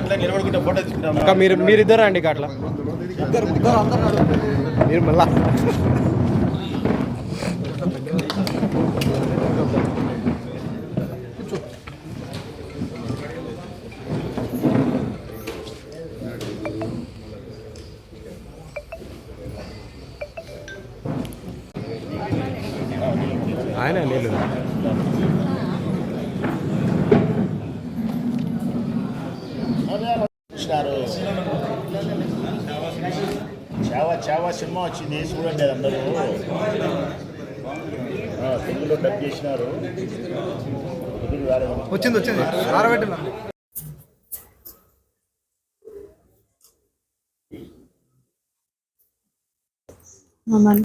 అట్లా నిలబడుకుంటే ఫోటో తీసుకుంటాం. ఇంకా మీరు మీరిద్దరు అండి ఇక అట్లా? మీరు మళ్ళా? ఆయన నీళ్ళు. చావా సినిమా వచ్చింది చూడండి అది అందరూ తెలుగులో డబ్ చేసినారు. వచ్చింది వచ్చింది. ఆరబెట్టినా మమ్మల్ని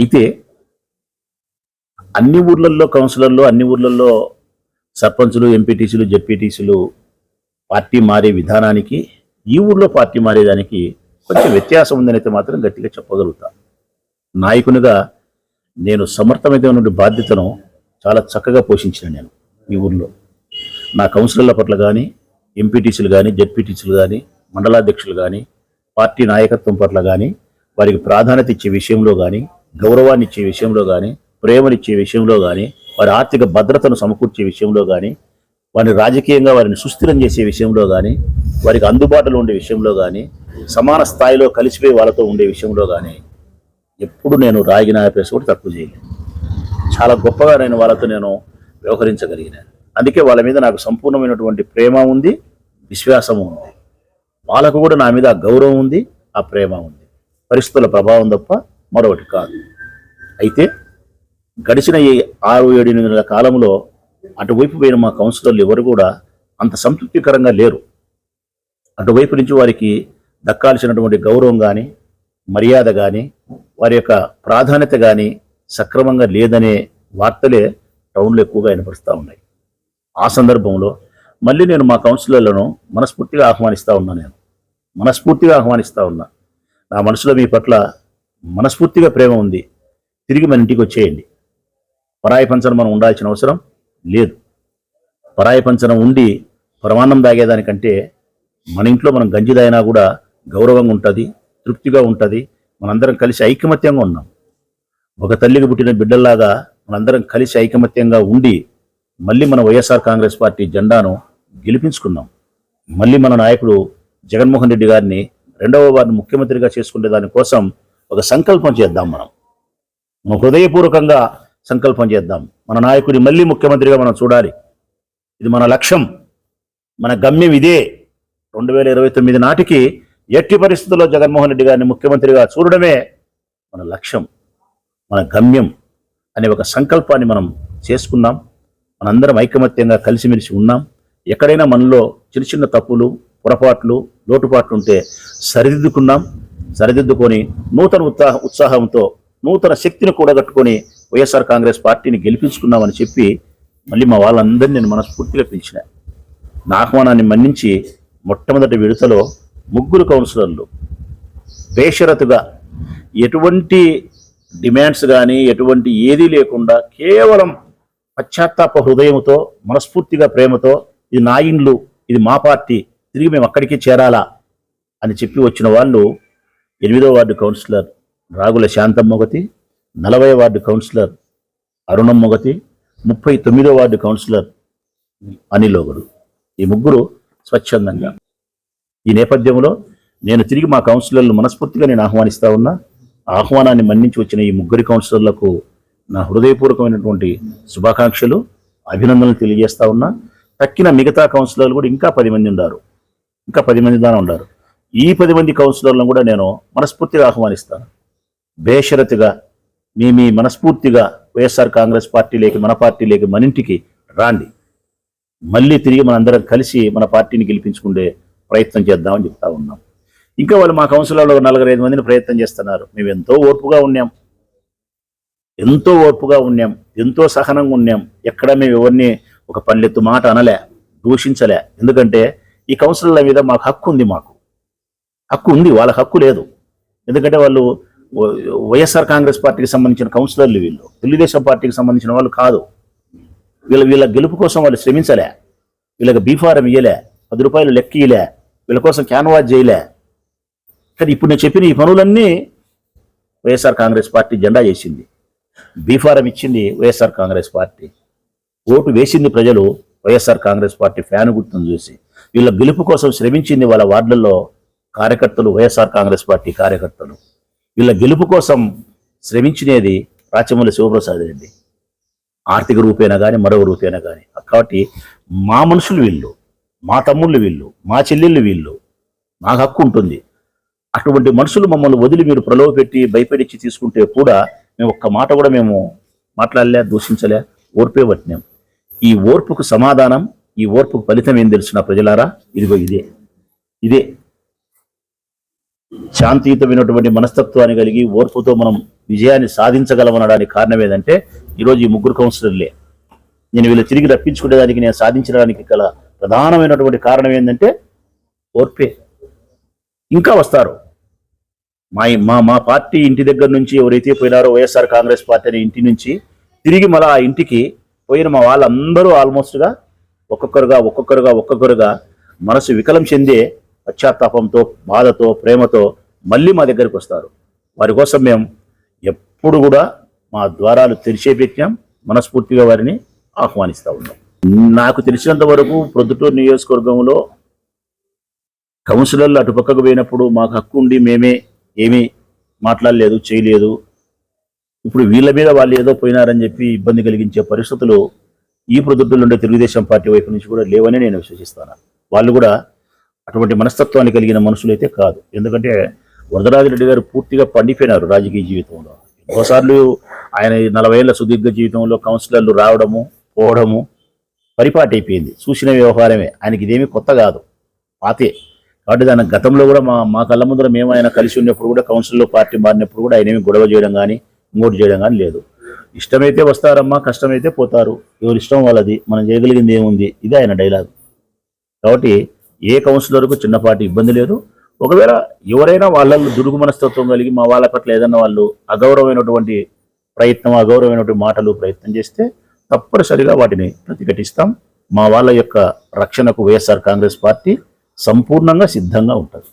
అయితే అన్ని ఊర్లలో కౌన్సిలర్లు అన్ని ఊర్లలో సర్పంచులు ఎంపీటీసీలు జెడ్పీటీసీలు పార్టీ మారే విధానానికి ఈ ఊర్లో పార్టీ మారేదానికి కొంచెం వ్యత్యాసం ఉందని అయితే మాత్రం గట్టిగా చెప్పగలుగుతా. నాయకునిగా నేను సమర్థమైనటువంటి బాధ్యతను చాలా చక్కగా పోషించిన నేను ఈ ఊర్లో. నా కౌన్సిలర్ల పట్ల కానీ ఎంపీటీసీలు కానీ జెడ్పీటీసీలు కానీ మండలాధ్యక్షులు కానీ పార్టీ నాయకత్వం పట్ల కానీ వారికి ప్రాధాన్యత ఇచ్చే విషయంలో కానీ గౌరవాన్ని ఇచ్చే విషయంలో కానీ ప్రేమనిచ్చే విషయంలో కానీ వారి ఆర్థిక భద్రతను సమకూర్చే విషయంలో కానీ వారిని రాజకీయంగా వారిని సుస్థిరం చేసే విషయంలో కానీ వారికి అందుబాటులో ఉండే విషయంలో కానీ సమాన స్థాయిలో కలిసిపోయి వాళ్ళతో ఉండే విషయంలో కానీ ఎప్పుడు నేను రాగిన ఆపేసి కూడా తక్కువ చేయలేదు. చాలా గొప్పగా నేను వాళ్ళతో నేను వ్యవహరించగలిగినాను. అందుకే వాళ్ళ మీద నాకు సంపూర్ణమైనటువంటి ప్రేమ ఉంది విశ్వాసము ఉంది. వాళ్ళకు కూడా నా మీద ఆ గౌరవం ఉంది ఆ ప్రేమ ఉంది. పరిస్థితుల ప్రభావం తప్ప మరొకటి కాదు. అయితే గడిచిన ఈ ఆరు ఏడు ఎనిమిది నెలల కాలంలో అటువైపు పోయిన మా కౌన్సిలర్లు ఎవరు కూడా అంత సంతృప్తికరంగా లేరు. అటువైపు నుంచి వారికి దక్కాల్సినటువంటి గౌరవం కానీ మర్యాద కానీ వారి యొక్క ప్రాధాన్యత కానీ సక్రమంగా లేదనే వార్తలే టౌన్లో ఎక్కువగా వినపరుస్తూ ఉన్నాయి. ఆ సందర్భంలో మళ్ళీ నేను మా కౌన్సిలర్లను మనస్ఫూర్తిగా ఆహ్వానిస్తూ ఉన్నా నేను. మనస్ఫూర్తిగా ఆహ్వానిస్తూ ఉన్నా. నా మనసులో మీ పట్ల మనస్ఫూర్తిగా ప్రేమ ఉంది. తిరిగి మన ఇంటికి వచ్చేయండి. పరాయి పంచనం మనం ఉండాల్సిన అవసరం లేదు. పరాయి పంచనం ఉండి పరమాన్నం తాగేదానికంటే మన ఇంట్లో మనం గంజి తాగినా కూడా గౌరవంగా ఉంటుంది తృప్తిగా ఉంటుంది. మనందరం కలిసి ఐకమత్యంగా ఉన్నాం. ఒక తల్లికి పుట్టిన బిడ్డల్లాగా మనందరం కలిసి ఐకమత్యంగా ఉండి మళ్ళీ మన వైఎస్ఆర్ కాంగ్రెస్ పార్టీ జెండాను గెలిపించుకున్నాం. మళ్ళీ మన నాయకుడు జగన్మోహన్ రెడ్డి గారిని రెండవ వారిని ముఖ్యమంత్రిగా చేసుకునే దానికోసం ఒక సంకల్పం చేద్దాం మనం. మనం హృదయపూర్వకంగా సంకల్పం చేద్దాం. మన నాయకుడిని మళ్ళీ ముఖ్యమంత్రిగా మనం చూడాలి. ఇది మన లక్ష్యం. మన గమ్యం ఇదే. రెండు వేల ఇరవై తొమ్మిది నాటికి ఎట్టి పరిస్థితుల్లో జగన్మోహన్ రెడ్డి గారిని ముఖ్యమంత్రిగా చూడడమే మన లక్ష్యం మన గమ్యం అనే ఒక సంకల్పాన్ని మనం చేసుకున్నాం. మనందరం ఐకమత్యంగా కలిసిమెలిసి ఉన్నాం. ఎక్కడైనా మనలో చిన్న చిన్న తప్పులు పొరపాట్లు లోటుపాట్లు ఉంటే సరిదిద్దుకున్నాం. సరిదిద్దుకొని నూతన ఉత్సాహ ఉత్సాహంతో నూతన శక్తిని కూడగట్టుకొని వైఎస్ఆర్ కాంగ్రెస్ పార్టీని గెలిపించుకున్నామని చెప్పి మళ్ళీ మా వాళ్ళందరినీ నేను మనస్ఫూర్తిగా పిలిచిన. నా ఆహ్వానాన్ని మన్నించి మొట్టమొదటి విడతలో ముగ్గురు కౌన్సిలర్లు బేషరతుగా ఎటువంటి డిమాండ్స్ కానీ ఎటువంటి ఏదీ లేకుండా కేవలం పశ్చాత్తాప హృదయంతో మనస్ఫూర్తిగా ప్రేమతో ఇది నా ఇండ్లు ఇది మా పార్టీ తిరిగి మేము అక్కడికి చేరాలా అని చెప్పి వచ్చిన వాళ్ళు ఎనిమిదో వార్డు కౌన్సిలర్ రాగుల శాంతం మొగతి నలభై వార్డు కౌన్సిలర్ అరుణం మొగతి ముప్పై తొమ్మిదో వార్డు కౌన్సిలర్ అనిలోగుడు ఈ ముగ్గురు స్వచ్ఛందంగా. ఈ నేపథ్యంలో నేను తిరిగి మా కౌన్సిలర్లు మనస్ఫూర్తిగా నేను ఆహ్వానిస్తా ఉన్నా ఆహ్వానాన్ని మన్నించి వచ్చిన ఈ ముగ్గురి కౌన్సిలర్లకు నా హృదయపూర్వకమైనటువంటి శుభాకాంక్షలు అభినందనలు తెలియజేస్తా ఉన్నా. తక్కిన మిగతా కౌన్సిలర్లు కూడా ఇంకా పది మంది ఉన్నారు. ఇంకా పది మంది దాని ఉన్నారు. ఈ పది మంది కౌన్సిలర్లను కూడా నేను మనస్ఫూర్తిగా ఆహ్వానిస్తాను. బేషరతుగా మీ మీ మనస్ఫూర్తిగా వైఎస్ఆర్ కాంగ్రెస్ పార్టీలోకి మన పార్టీలోకి మన ఇంటికి రాండి. మళ్ళీ తిరిగి మనందరం కలిసి మన పార్టీని గెలిపించుకునే ప్రయత్నం చేద్దామని చెప్తా ఉన్నాం. ఇంకా వాళ్ళు మా కౌన్సిలర్లో నలుగురు ఐదు మందిని ప్రయత్నం చేస్తున్నారు. మేము ఎంతో ఓర్పుగా ఉన్నాం. ఎంతో ఓర్పుగా ఉన్నాం. ఎంతో సహనంగా ఉన్నాం. ఎక్కడ మేము ఎవరిని ఒక పల్లెత్తు మాట అనలే దూషించలే. ఎందుకంటే ఈ కౌన్సిలర్ల మీద మాకు హక్కు ఉంది మాకు. హక్కు ఉంది వాళ్ళ హక్కు లేదు. ఎందుకంటే వాళ్ళు వైఎస్ఆర్ కాంగ్రెస్ పార్టీకి సంబంధించిన కౌన్సిలర్లు వీళ్ళు. తెలుగుదేశం పార్టీకి సంబంధించిన వాళ్ళు కాదు. వీళ్ళ వీళ్ళ గెలుపు కోసం వాళ్ళు శ్రమించలే. వీళ్ళకి బీఫారం ఇయ్యలే పది రూపాయలు లెక్క ఇయ్యలే వీళ్ళ కోసం క్యాన్వాస్ చేయలే. కానీ ఇప్పుడు నేను చెప్పిన ఈ పనులన్నీ వైఎస్ఆర్ కాంగ్రెస్ పార్టీ జెండా చేసింది. బీఫారం ఇచ్చింది వైఎస్ఆర్ కాంగ్రెస్ పార్టీ. ఓటు వేసింది ప్రజలు వైఎస్ఆర్ కాంగ్రెస్ పార్టీ ఫ్యాన్ గుర్తును చూసి. వీళ్ళ గెలుపు కోసం శ్రమించింది వాళ్ళ వార్డులలో కార్యకర్తలు వైఎస్ఆర్ కాంగ్రెస్ పార్టీ కార్యకర్తలు. వీళ్ళ గెలుపు కోసం శ్రమించినది రాచమల్లి శివప్రసాద్ రెడ్డి. ఆర్థిక రూపేనా కానీ మరో రూపేనా కానీ కాబట్టి మా మనుషులు వీళ్ళు మా తమ్ముళ్ళు వీళ్ళు మా చెల్లెళ్ళు వీళ్ళు నాకు హక్కు ఉంటుంది. అటువంటి మనుషులు మమ్మల్ని వదిలి మీరు ప్రలోభ పెట్టి భయపెడిచ్చి తీసుకుంటే కూడా మేము ఒక్క మాట కూడా మేము మాట్లాడలే దూషించలే ఓర్పే పట్టినాం. ఈ ఓర్పుకు సమాధానం ఈ ఓర్పు ఫలితం ఏం తెలుసిన ప్రజలారా? ఇదిగో ఇదే. ఇదే. శాంతియుతమైనటువంటి మనస్తత్వాన్ని కలిగి ఓర్పుతో మనం విజయాన్ని సాధించగలమనడానికి కారణం ఏదంటే ఈరోజు ఈ ముగ్గురు కౌన్సిలర్లే. నేను వీళ్ళు తిరిగి రప్పించుకునేదానికి నేను సాధించడానికి గల ప్రధానమైనటువంటి కారణం ఏంటంటే ఓర్పే. ఇంకా వస్తారు. మా మా మా పార్టీ ఇంటి దగ్గర నుంచి ఎవరైతే పోయినారో వైఎస్ఆర్ కాంగ్రెస్ పార్టీ అనే ఇంటి నుంచి తిరిగి మళ్ళా ఆ ఇంటికి పోయిన మా వాళ్ళందరూ ఆల్మోస్ట్గా ఒక్కొక్కరుగా ఒక్కొక్కరుగా ఒక్కొక్కరుగా మనసు వికలం చెందే పశ్చాత్తాపంతో బాధతో ప్రేమతో మళ్ళీ మా దగ్గరికి వస్తారు. వారి కోసం మేము ఎప్పుడు కూడా మా ద్వారాలు తెరిచే పెట్టాం మనస్ఫూర్తిగా వారిని ఆహ్వానిస్తూ ఉన్నాం. నాకు తెలిసినంత వరకు ప్రొద్దుటూరు నియోజకవర్గంలో కౌన్సిలర్లు అటుపక్కకు పోయినప్పుడు మాకు హక్కు ఉండి మేమే ఏమీ మాట్లాడలేదు చేయలేదు. ఇప్పుడు వీళ్ళ మీద వాళ్ళు ఏదో పోయినారని చెప్పి ఇబ్బంది కలిగించే పరిస్థితులు ఈ ప్రొద్దుల నుండి తెలుగుదేశం పార్టీ వైపు నుంచి కూడా లేవని నేను విశ్వసిస్తాను. వాళ్ళు కూడా అటువంటి మనస్తత్వాన్ని కలిగిన మనుషులు అయితే కాదు. ఎందుకంటే వరదరాజరెడ్డి గారు పూర్తిగా పండిపోయినారు రాజకీయ జీవితంలో. ఎన్నోసార్లు ఆయన నలభై ఏళ్ళ సుదీర్ఘ జీవితంలో కౌన్సిలర్లు రావడము పోవడము పరిపాటి అయిపోయింది. చూసిన వ్యవహారమే. ఆయనకి ఇదేమీ కొత్త కాదు. పాతే. కాబట్టి దాని గతంలో కూడా మా మా కళ్ళ ముందర మేము ఆయన కలిసి ఉన్నప్పుడు కూడా కౌన్సిల్లో పార్టీ మారినప్పుడు కూడా ఆయన ఏమి గొడవ చేయడం కానీ ఇంకోటి చేయడం కానీ లేదు. ఇష్టమైతే వస్తారమ్మా కష్టమైతే పోతారు. ఎవరి ఇష్టం వాళ్ళది. మనం చేయగలిగింది ఏముంది? ఇది ఆయన డైలాగ్ కాబట్టి ఏ కౌన్సిలర్కు చిన్నపాటి ఇబ్బంది లేదు. ఒకవేళ ఎవరైనా వాళ్ళల్లో దుడుగు మనస్తత్వం కలిగి మా వాళ్ళ పట్ల ఏదన్నా వాళ్ళు అగౌరవమైనటువంటి ప్రయత్నం అగౌరవమైనటువంటి మాటలు ప్రయత్నం చేస్తే తప్పనిసరిగా వాటిని ప్రతిఘటిస్తాం. మా వాళ్ళ యొక్క రక్షణకు వైఎస్ఆర్ కాంగ్రెస్ పార్టీ సంపూర్ణంగా సిద్ధంగా ఉంటుంది.